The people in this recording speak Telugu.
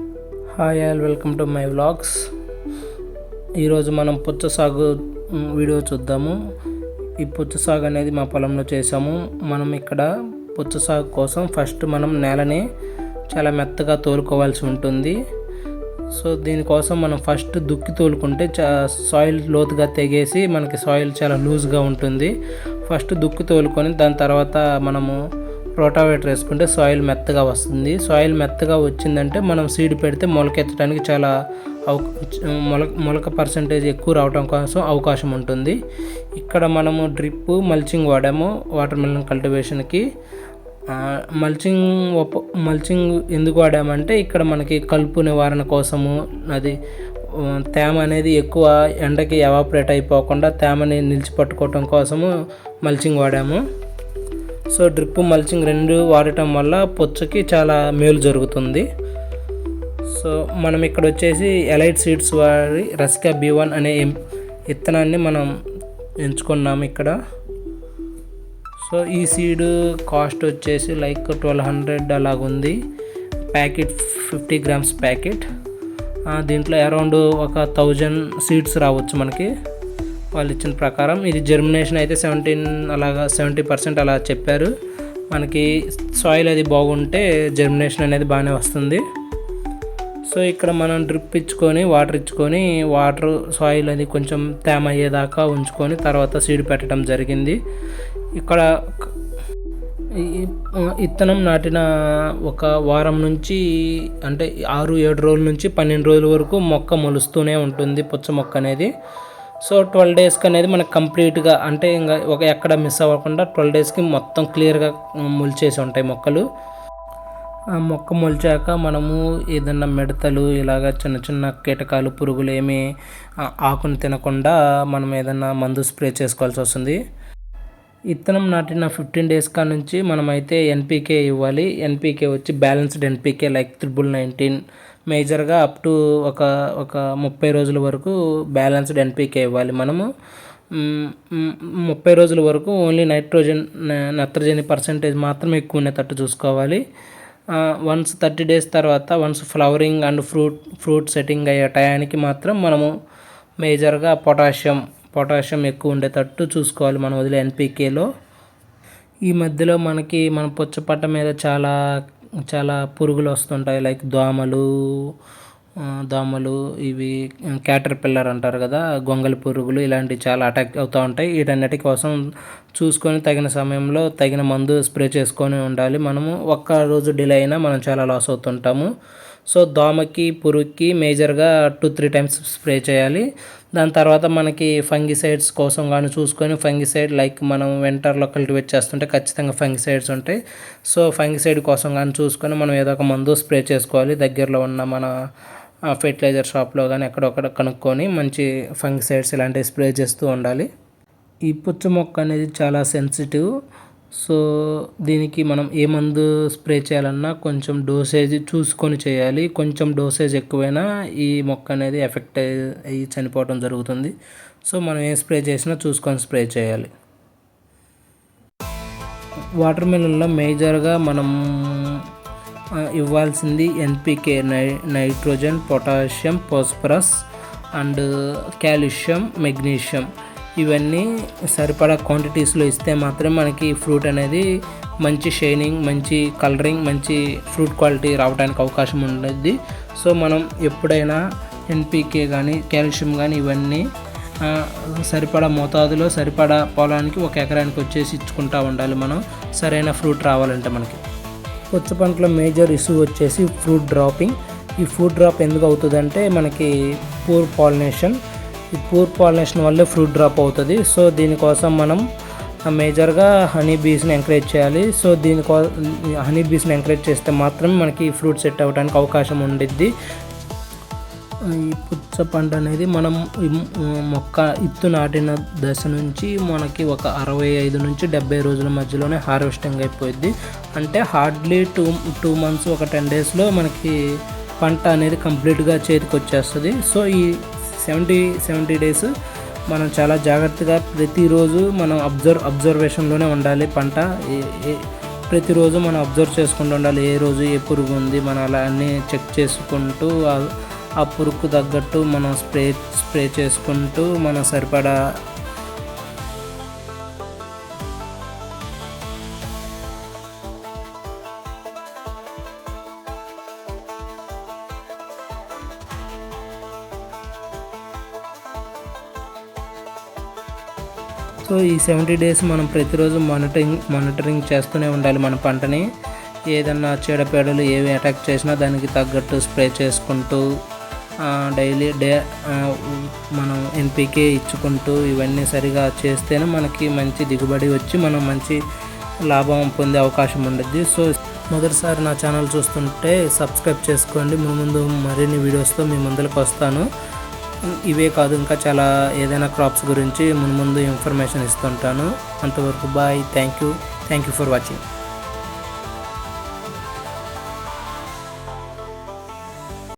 Hi all welcome to my vlogs ఈరోజు మనం పుచ్చ సాగు వీడియో చూద్దాము. ఈ పుచ్చ సాగు అనేది మా పొలంలో చేసాము మనం ఇక్కడ పుచ్చ సాగు కోసం ఫస్ట్ మనం నేలని చాలా మెత్తగా తోలుకోవాల్సి ఉంటుంది. సో దీనికోసం మనం ఫస్ట్ దుక్కి తోలుకుంటే చా సాయిల్ లోతుగా తెగేసి మనకి సాయిల్ చాలా లూజ్గా ఉంటుంది. ఫస్ట్ దుక్కి తోలుకొని దాని తర్వాత మనము రోటావేటర్ వేసుకుంటే సాయిల్ మెత్తగా వస్తుంది. సాయిల్ మెత్తగా వచ్చిందంటే మనం సీడ్ పెడితే మొలకెత్తడానికి చాలా అవ మొల మొలక పర్సంటేజ్ ఎక్కువ రావడం కోసం అవకాశం ఉంటుంది. ఇక్కడ మనము డ్రిప్ మల్చింగ్ వాడాము. వాటర్ మిలన్ కల్టివేషన్కి. మల్చింగ్ మల్చింగ్ ఎందుకు వాడామంటే ఇక్కడ మనకి కలుపు నివారణ కోసము అది తేమ అనేది ఎక్కువ ఎండకి ఎవాపరేట్ అయిపోకుండా తేమని నిలిచిపట్టుకోవటం కోసము మల్చింగ్ వాడాము. సో డ్రిప్ మల్చింగ్ రెండు వాడటం వల్ల పొచ్చకి చాలా మేలు జరుగుతుంది. సో మనం ఇక్కడ వచ్చేసి ఎలైట్ సీడ్స్ వాడి రసికా బి వన్ అనే ఎం- విత్తనాన్ని మనం ఎంచుకున్నాము ఇక్కడ. సో ఈ సీడ్ కాస్ట్ వచ్చేసి like twelve hundred అలాగుంది. Packet fifty grams packet. దీంట్లో అరౌండ్ ఒక థౌజండ్ సీడ్స్ రావచ్చు మనకి. వాళ్ళు ఇచ్చిన ప్రకారం ఇది జర్మినేషన్ అయితే సెవెంటీన్ అలాగా సెవెంటీ పర్సెంట్ అలా చెప్పారు. మనకి సాయిల్ అది బాగుంటే జర్మినేషన్ అనేది బాగానే వస్తుంది. సో ఇక్కడ మనం డ్రిప్ ఇచ్చుకొని వాటర్ ఇచ్చుకొని వాటర్ సాయిల్ అది కొంచెం తేమ అయ్యేదాకా ఉంచుకొని తర్వాత సీడ్ పెట్టడం జరిగింది. ఇక్కడ ఇత్తనం నాటిన ఒక వారం నుంచి అంటే ఆరు ఏడు రోజుల నుంచి పన్నెండు రోజుల వరకు మొక్క మొలుస్తూనే ఉంటుంది పుచ్చ మొక్క అనేది. సో ట్వెల్వ్ డేస్కి అనేది మనకు కంప్లీట్గా అంటే ఇంకా ఒక ఎక్కడ మిస్ అవ్వకుండా ట్వెల్వ్ డేస్కి మొత్తం క్లియర్గా మొలిచేసి ఉంటాయి మొక్కలు. ఆ మొక్క మొలిచాక మనము ఏదన్నా మిడతలు ఇలాగ చిన్న చిన్న కీటకాలు పురుగులు ఏమి ఆకును తినకుండా మనం ఏదన్నా మందు స్ప్రే చేసుకోవాల్సి వస్తుంది. ఇత్తనం నాటిన ఫిఫ్టీన్ డేస్ కా నుంచి మనమైతే ఎన్పీకే ఇవ్వాలి. ఎన్పీకే వచ్చి balanced NPK like triple nineteen మేజర్గా అప్ టు ఒక ఒక ముప్పై రోజుల వరకు బ్యాలెన్స్డ్ ఎన్పీకే ఇవ్వాలి మనము. ముప్పై రోజుల వరకు ఓన్లీ నైట్రోజన్ నత్రజని పర్సంటేజ్ మాత్రమే ఎక్కువ ఉండేటట్టు చూసుకోవాలి. వన్స్ థర్టీ డేస్ తర్వాత once flowering and fruit fruit setting అయ్యే టయానికి మాత్రం మనము మేజర్గా పొటాషియం పొటాషియం ఎక్కువ ఉండేటట్టు చూసుకోవాలి మనం వదిలే ఎన్పీకేలో. ఈ మధ్యలో మనకి మన పుచ్చపట్ట మీద చాలా చాలా పురుగులు వస్తుంటాయి లైక్ దోమలు దోమలు ఇవి క్యాటర్ పిల్లర్ అంటారు కదా గొంగలి పురుగులు ఇలాంటివి చాలా అటాక్ అవుతూ ఉంటాయి. వీటన్నిటి కోసం చూసుకొని తగిన సమయంలో తగిన మందు స్ప్రే చేసుకొని ఉండాలి. మనము ఒక్క రోజు డిలే అయినా మనం చాలా లాస్ అవుతుంటాము. సో దోమకి పురుగుకి మేజర్గా టూ త్రీ టైమ్స్ స్ప్రే చేయాలి. దాని తర్వాత మనకి ఫంగిసైడ్స్ కోసం కానీ చూసుకొని ఫంగిసైడ్ లైక్ మనం వింటర్లో కల్టివేట్ చేస్తుంటే ఖచ్చితంగా ఫంగిసైడ్స్ ఉంటాయి. సో ఫంగిసైడ్ కోసం కానీ చూసుకొని మనం ఏదో ఒక మందు స్ప్రే చేసుకోవాలి. దగ్గరలో ఉన్న మన ఫెర్టిలైజర్ షాప్లో కానీ ఎక్కడొక్కడ కనుక్కొని మంచి ఫంగిసైడ్స్ ఇలాంటివి స్ప్రే చేస్తూ ఉండాలి. ఈ పుచ్చ మొక్క అనేది చాలా సెన్సిటివ్. సో దీనికి మనం ఏ మందు స్ప్రే చేయాలన్నా కొంచెం డోసేజ్ చూసుకొని చేయాలి. కొంచెం డోసేజ్ ఎక్కువైనా ఈ మొక్క అనేది ఎఫెక్ట్ అయ్యి అయ్యి చనిపోవడం జరుగుతుంది. సో మనం ఏ స్ప్రే చేసినా చూసుకొని స్ప్రే చేయాలి. వాటర్ మిలన్లో మేజర్గా మనం ఇవ్వాల్సింది ఎన్పికే నై nitrogen potassium phosphorus and calcium magnesium. ఇవన్నీ సరిపడా క్వాంటిటీస్లో ఇస్తే మాత్రమే మనకి ఫ్రూట్ అనేది మంచి షైనింగ్ మంచి కలరింగ్ మంచి ఫ్రూట్ క్వాలిటీ రావడానికి అవకాశం ఉండేది సో మనం ఎప్పుడైనా ఎన్పికే కానీ కాల్షియం కానీ ఇవన్నీ సరిపడా మోతాదులో సరిపడా పొలానికి ఒక ఎకరానికి వచ్చేసి ఇచ్చుకుంటా ఉండాలి మనం. సరైన ఫ్రూట్ రావాలంటే మనకి. పుచ్చ పంటలో మేజర్ ఇష్యూ వచ్చేసి ఫ్రూట్ డ్రాపింగ్ ఈ ఫ్రూట్ డ్రాప్ ఎందుకు అవుతుందంటే మనకి పూర్ పాలినేషన్ ఈ పూర్ పాలినేషన్ వల్లే ఫ్రూట్ డ్రాప్ అవుతుంది. సో దీనికోసం మనం మేజర్గా హనీ బీస్ని ఎంకరేజ్ చేయాలి. సో దీనికో హనీ బీస్ని ఎంకరేజ్ చేస్తే మాత్రమే మనకి ఫ్రూట్ సెట్ అవ్వడానికి అవకాశం ఉండిద్ది. ఈ పుచ్చ పంట అనేది మనం మొక్క ఇత్తు నాటిన దశ నుంచి మనకి ఒక అరవై ఐదు నుంచి డెబ్బై రోజుల మధ్యలోనే హార్వెస్టింగ్ అయిపోయింది అంటే హార్డ్లీ టూ టూ మంత్స్ ఒక టెన్ డేస్లో మనకి పంట అనేది కంప్లీట్గా చేతికి వచ్చేస్తుంది సో ఈ సెవెంటీ సెవెంటీ డేస్ మనం చాలా జాగ్రత్తగా ప్రతిరోజు మనం అబ్జర్వ్ అబ్జర్వేషన్లోనే ఉండాలి పంట. ఏ- ఏ- ప్రతిరోజు మనం అబ్జర్వ్ చేసుకుంటూ ఉండాలి. ఏ రోజు ఏ పురుగు ఉంది మనం అలా అన్నీ చెక్ చేసుకుంటూ ఆ- ఆ పురుగుకు తగ్గట్టు మనం స్ప్రే స్ప్రే చేసుకుంటూ మనం సరిపడా సో ఈ సెవెంటీ డేస్ మనం ప్రతిరోజు మానిటరింగ్ మానిటరింగ్ చేస్తూనే ఉండాలి మన పంటని. ఏదన్నా చీడపీడలు ఏవి అటాక్ చేసినా దానికి తగ్గట్టు స్ప్రే చేసుకుంటూ డైలీ డే మనం ఎన్పికే ఇచ్చుకుంటూ ఇవన్నీ సరిగా చేస్తేనే మనకి మంచి దిగుబడి వచ్చి మనం మంచి లాభం పొందే అవకాశం ఉండద్ది. సో మొదటిసారి నా ఛానల్ చూస్తుంటే సబ్స్క్రైబ్ చేసుకోండి. మీ ముందు మరిన్ని వీడియోస్తో మీ ముందరకు వస్తాను. ఇవే కాదు ఇంకా చాలా ఏదైనా క్రాప్స్ గురించి ముందు ముందు ఇన్ఫర్మేషన్ ఇస్తుంటాను. అంతవరకు bye thank you thank you for watching